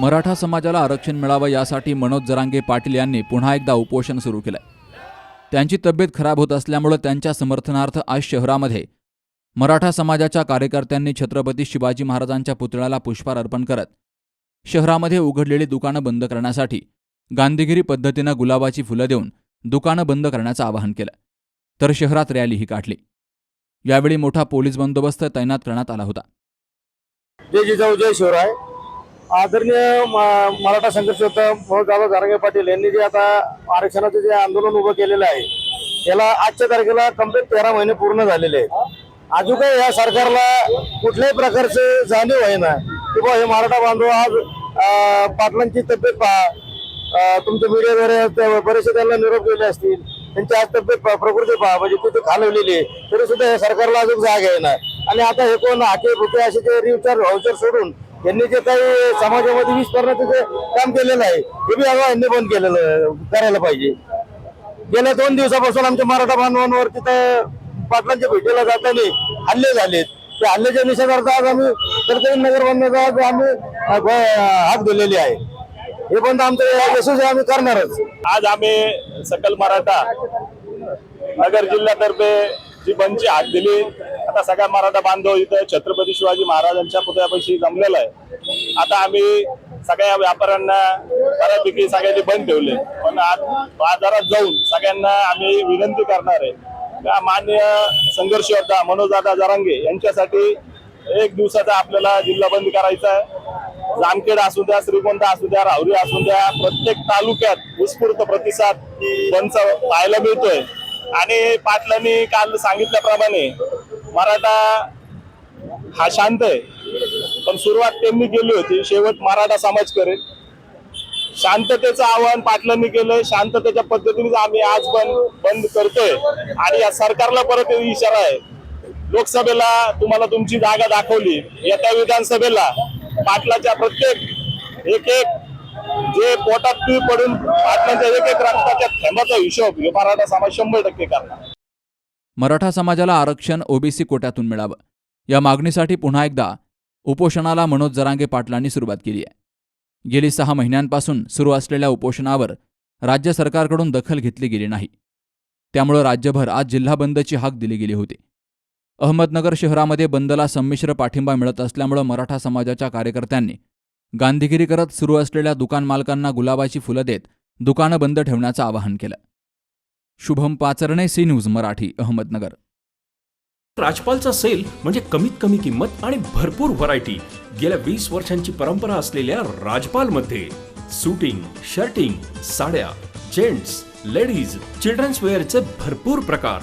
मराठा समाजाला आरक्षण मिळावं यासाठी मनोज जरांगे पाटील यांनी पुन्हा एकदा उपोषण सुरू केलंय. त्यांची तब्येत खराब होत असल्यामुळं त्यांच्या समर्थनार्थ आज शहरामध्ये मराठा समाजाच्या कार्यकर्त्यांनी छत्रपती शिवाजी महाराजांच्या पुतळ्याला पुष्पार अर्पण करत शहरामध्ये उघडलेली दुकानं बंद करण्यासाठी गांधीगिरी पद्धतीनं गुलाबाची फुलं देऊन दुकानं बंद करण्याचं आवाहन केलं. तर शहरात रॅलीही काढली यावेळी मोठा पोलीस बंदोबस्त तैनात करण्यात आला होता. जय जिजाऊ जय शिवराय. आदरणीय म- मराठा संघर्ष होता दादा जारंगे पाटील यांनी जे आता आरक्षणाचं जे आंदोलन उभं केलेलं आहे याला आजच्या तारखेला कंप्लीट तेरा महिने पूर्ण झालेले आहेत. अजून काही या सरकारला कुठल्याही प्रकारचे जाणीव आहे ना की बुवा हे मराठा बांधव आज पाटलांची तब्येत पहा तुमच्या मीडियाद्वारे बरेचसे त्यांना निरोप गेले असतील. त्यांची आज प्रकृती पहा म्हणजे तिथे खालवलेली आहे. तरी सुद्धा हे सरकारला अजून जाग आहे ना. आणि आता हे कोण हाके फुके असे जे रिवचार व्हाउचर सोडून यांनी जे काही समाजामध्ये वीज करण्याचं जे काम केलेलं आहे ते बी आता यांनी बंद केलेलं करायला पाहिजे. गेल्या दोन दिवसापासून आमच्या मराठा बांधवांवर तिथं पाटलांच्या भेटीला जाताना हल्ले झालेत. त्या हल्ल्याच्या निषेधार्थ आज आम्ही कर्तव्य नगर बांधण्याचा आज आम्ही हात हाक दिलेली आहे. हे बंद आमचं यशस्वी आम्ही करणारच. आज आम्ही सकल मराठा नगर जिल्ह्यातर्फे जी बंदची हात दिली आता सगळ्या मराठा बांधव इथं छत्रपती शिवाजी महाराजांच्या पुतळ्यापाशी जमलेला आहे. आता आम्ही सगळ्या व्यापाऱ्यांना बऱ्यापैकी सगळ्यांनी बंद ठेवले. पण आज बाजारात जाऊन सगळ्यांना आम्ही विनंती करणार आहे. का मान्य संघर्ष होता मनोजदादा जरांगे यांच्यासाठी एक दिवसाचा आपल्याला जिल्हा बंद करायचा आहे. जामखेड असू द्या श्रीगोंदा असू द्या राहुरी असू द्या प्रत्येक तालुक्यात उत्स्फूर्त प्रतिसाद त्यांचा पाहायला मिळतोय. आणि पाटलांनी काल सांगितल्याप्रमाणे मराठा हा शांत आहे. पण सुरुवात त्यांनी केली होती. शेवट मराठा समाज करेल. शांततेचं आवाहन पाटलांनी केलंय. शांततेच्या पद्धतीने आम्ही आज पण बंद करतोय. आणि या सरकारला परत इशारा आहे. लोकसभेला तुम्हाला तुमची जागा दाखवली. येत्या विधानसभेला पाटलाच्या प्रत्येक एक एक जे पोटात तूळ पडून पाटलांच्या एक एक रक्ताच्या थेंबाचा हिशोब हे मराठा समाज शंभर टक्के करणार. मराठा समाजाला आरक्षण ओबीसी कोट्यातून मिळावं. या मागणीसाठी पुन्हा एकदा उपोषणाला मनोज जरांगे पाटलांनी सुरुवात केली आहे. गेली सहा महिन्यांपासून सुरू असलेल्या उपोषणावर राज्य सरकारकडून दखल घेतली गेली नाही. त्यामुळं राज्यभर आज जिल्हा बंदची हाक दिली गेली होती. अहमदनगर शहरामध्ये बंदला संमिश्र पाठिंबा मिळत असल्यामुळं मराठा समाजाच्या कार्यकर्त्यांनी गांधीगिरी करत सुरू असलेल्या दुकान मालकांना गुलाबाची फुलं देत दुकानं बंद ठेवण्याचं आवाहन केलं. Shubham Pacharne C news Marathi Ahmednagar. राजपालचा sale म्हणजे कमीत कमी किंमत आणि भरपूर व्हरायटी गेल्या वीस वर्षांची परंपरा असलेल्या राजपालमध्ये सुटिंग शर्टिंग साड्या जेंट्स लेडीज चिल्ड्रन्स वेअरचे भरपूर प्रकार.